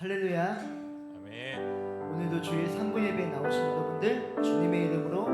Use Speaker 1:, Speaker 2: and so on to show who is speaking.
Speaker 1: 할렐루야.
Speaker 2: 아멘.
Speaker 1: 오늘도 주의 3분 예배에 나오신 여러분들 주님의 이름으로